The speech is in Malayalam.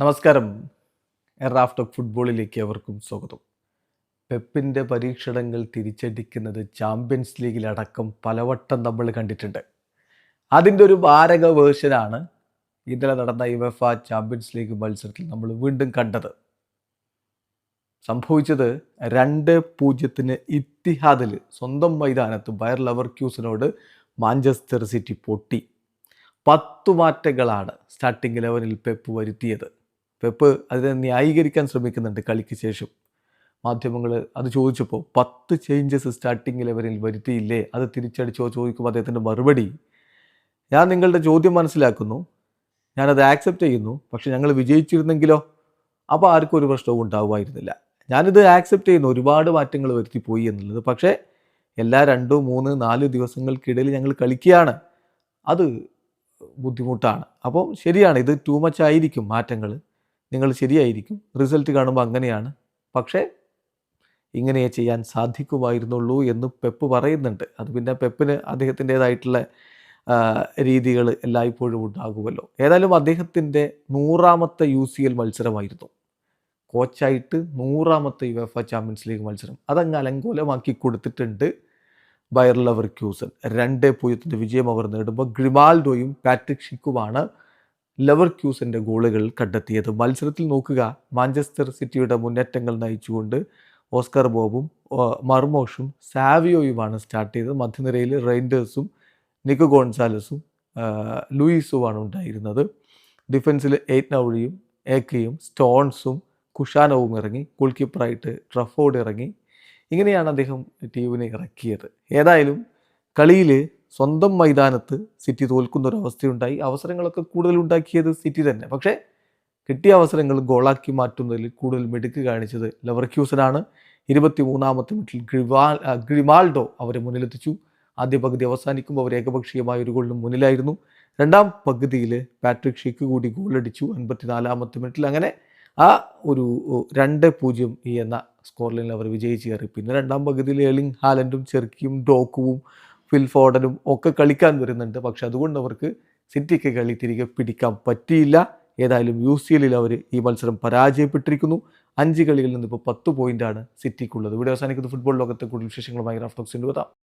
നമസ്കാരം. എറാഫ്റ്റോക്ക് ഫുട്ബോളിലേക്ക് അവർക്കും സ്വാഗതം. പെപ്പിന്റെ പരീക്ഷണങ്ങൾ തിരിച്ചടിക്കുന്നത് ചാമ്പ്യൻസ് ലീഗിലടക്കം പലവട്ടം നമ്മൾ കണ്ടിട്ടുണ്ട്. അതിന്റെ ഒരു മാരക വേർഷനാണ് ഇന്നലെ നടന്ന യുവഫ ചാമ്പ്യൻസ് ലീഗ് മത്സരത്തിൽ നമ്മൾ വീണ്ടും കണ്ടത്. സംഭവിച്ചത് രണ്ട് പൂജ്യത്തിന് ഇത്തിഹാദിൽ സ്വന്തം മൈതാനത്ത് ബയർ ലവർ ക്യൂസിനോട് മാഞ്ചസ്റ്റർ സിറ്റി പൊട്ടി. പത്തു മാറ്റങ്ങളാണ് സ്റ്റാർട്ടിംഗ് ഇലവനിൽ പെപ്പ് വരുത്തിയത്. പെപ്പ് അതിനെ ന്യായീകരിക്കാൻ ശ്രമിക്കുന്നുണ്ട് കളിക്ക് ശേഷം. മാധ്യമങ്ങൾ അത് ചോദിച്ചപ്പോൾ പത്ത് ചേഞ്ചസ് സ്റ്റാർട്ടിംഗ് അവരിൽ വരുത്തിയില്ലേ? അത് തിരിച്ചടിച്ചോ ചോദിക്കുമ്പോൾ അദ്ദേഹത്തിന്റെ മറുപടി. ഞാൻ നിങ്ങളുടെ ചോദ്യം മനസ്സിലാക്കുന്നു. ഞാനത് ആക്സെപ്റ്റ് ചെയ്യുന്നു. പക്ഷേ ഞങ്ങൾ വിജയിച്ചിരുന്നെങ്കിലോ? അപ്പോൾ ആർക്കും ഒരു പ്രശ്നവും ഉണ്ടാവുമായിരുന്നില്ല. ഞാനിത് ആക്സെപ്റ്റ് ചെയ്യുന്നു. ഒരുപാട് മാറ്റങ്ങൾ വരുത്തിപ്പോയി എന്നുള്ളത്. പക്ഷേ എല്ലാ രണ്ടോ മൂന്ന് നാല് ദിവസങ്ങൾക്കിടയിൽ ഞങ്ങൾ കളിക്കുകയാണ്. അത് ബുദ്ധിമുട്ടാണ്. അപ്പോൾ ശരിയാണ്. ഇത് ടൂ മച്ച് ആയിരിക്കും മാറ്റങ്ങൾ. നിങ്ങൾ ശരിയായിരിക്കും. റിസൾട്ട് കാണുമ്പോൾ അങ്ങനെയാണ്. പക്ഷേ ഇങ്ങനെ ചെയ്യാൻ സാധിക്കുമായിരുന്നുള്ളൂ എന്ന് പെപ്പ് പറയുന്നുണ്ട്. അത് പിന്നെ പെപ്പിന് അദ്ദേഹത്തിന്റേതായിട്ടുള്ള രീതികൾ എല്ലായ്പ്പോഴും ഉണ്ടാകുമല്ലോ. ഏതായാലും അദ്ദേഹത്തിന്റെ നൂറാമത്തെ യു സി എൽ മത്സരമായിരുന്നു. കോച്ചായിട്ട് നൂറാമത്തെ യു യുഎഫ ചാമ്പ്യൻസ് ലീഗ് മത്സരം. അതങ്ങ് അലങ്കോലമാക്കി കൊടുത്തിട്ടുണ്ട് ബയർ ലവർക്യൂസൻ. രണ്ട് പൂജ്യത്തിന്റെ വിജയം അവർ നേടുമ്പോൾ ഗ്രിമാൽഡോയും പാട്രിക് ഷിക്കുമാണ് ലവർക്യൂസന്റെ ഗോളുകൾ കണ്ടെത്തിയത്. മത്സരത്തിൽ നോക്കുക മാഞ്ചസ്റ്റർ സിറ്റിയുടെ മുന്നേറ്റങ്ങൾ നയിച്ചുകൊണ്ട് ഓസ്കർ ബോബും മർമോഷും സാവിയോയുമാണ് സ്റ്റാർട്ട് ചെയ്തത്. മധ്യനിരയിൽ റെയിൻഡേഴ്സും നിക്കോ ഗോൺസാലസും ലൂയിസുമാണ് ഉണ്ടായിരുന്നത്. ഡിഫൻസിൽ എയ്റ്റ് നൗഴിയും ഏക്കയും സ്റ്റോൺസും കുഷാനവും ഇറങ്ങി ഗോൾ കീപ്പറായിട്ട് ട്രഫോർഡ് ഇറങ്ങി. ഇങ്ങനെയാണ് അദ്ദേഹം ടീമിനെ ഇറക്കിയത്. ഏതായാലും കളിയിൽ സ്വന്തം മൈതാനത്ത് സിറ്റി തോൽക്കുന്ന ഒരു അവസ്ഥയുണ്ടായി അവസരങ്ങളൊക്കെ കൂടുതൽ ഉണ്ടാക്കിയത് സിറ്റി തന്നെ. പക്ഷേ കിട്ടിയ അവസരങ്ങൾ ഗോളാക്കി മാറ്റുന്നതിൽ കൂടുതൽ മിടുക്ക് കാണിച്ചത് ലവർക്യൂസനാണ് ഇരുപത്തി മൂന്നാമത്തെ മിനിറ്റിൽ ഗ്രിവാൾ ഗ്രിമാൾഡോ അവരെ മുന്നിലെത്തിച്ചു. ആദ്യ പകുതി അവസാനിക്കുമ്പോൾ അവർ ഏകപക്ഷീയമായ ഒരു ഗോളിന് മുന്നിലായിരുന്നു. രണ്ടാം പകുതിയിൽ പാട്രിക് ഷിക്ക് കൂടി ഗോളടിച്ചു. അൻപത്തിനാലാമത്തെ മിനിറ്റിൽ അങ്ങനെ ആ ഒരു രണ്ട് പൂജ്യം എന്ന സ്കോർ ലൈനിൽ അവർ വിജയിച്ച് കയറി. പിന്നെ രണ്ടാം പകുതിയിൽ എളിങ് ഹാലൻഡും ചെർക്കിയും ഡോക്കുവും ഫിൽഫോർഡനും ഒക്കെ കളിക്കാൻ വരുന്നുണ്ട്. പക്ഷെ അതുകൊണ്ട് അവർക്ക് സിറ്റിക്ക് കളി തിരികെ പിടിക്കാൻ പറ്റിയില്ല. ഏതായാലും യു സി എല്ലിൽ അവർ ഈ മത്സരം പരാജയപ്പെട്ടിരിക്കുന്നു. അഞ്ച് കളികളിൽ നിന്ന് ഇപ്പോൾ പത്ത് പോയിന്റാണ് സിറ്റിക്കുള്ളത്. ഇവിടെ അവസാനിക്കുന്ന. ഫുട്ബോൾ ലോകത്തെ കൂടുതൽ വിശേഷങ്ങളുമായി റാഫ്റ്റോക്സിന്റെ വരാം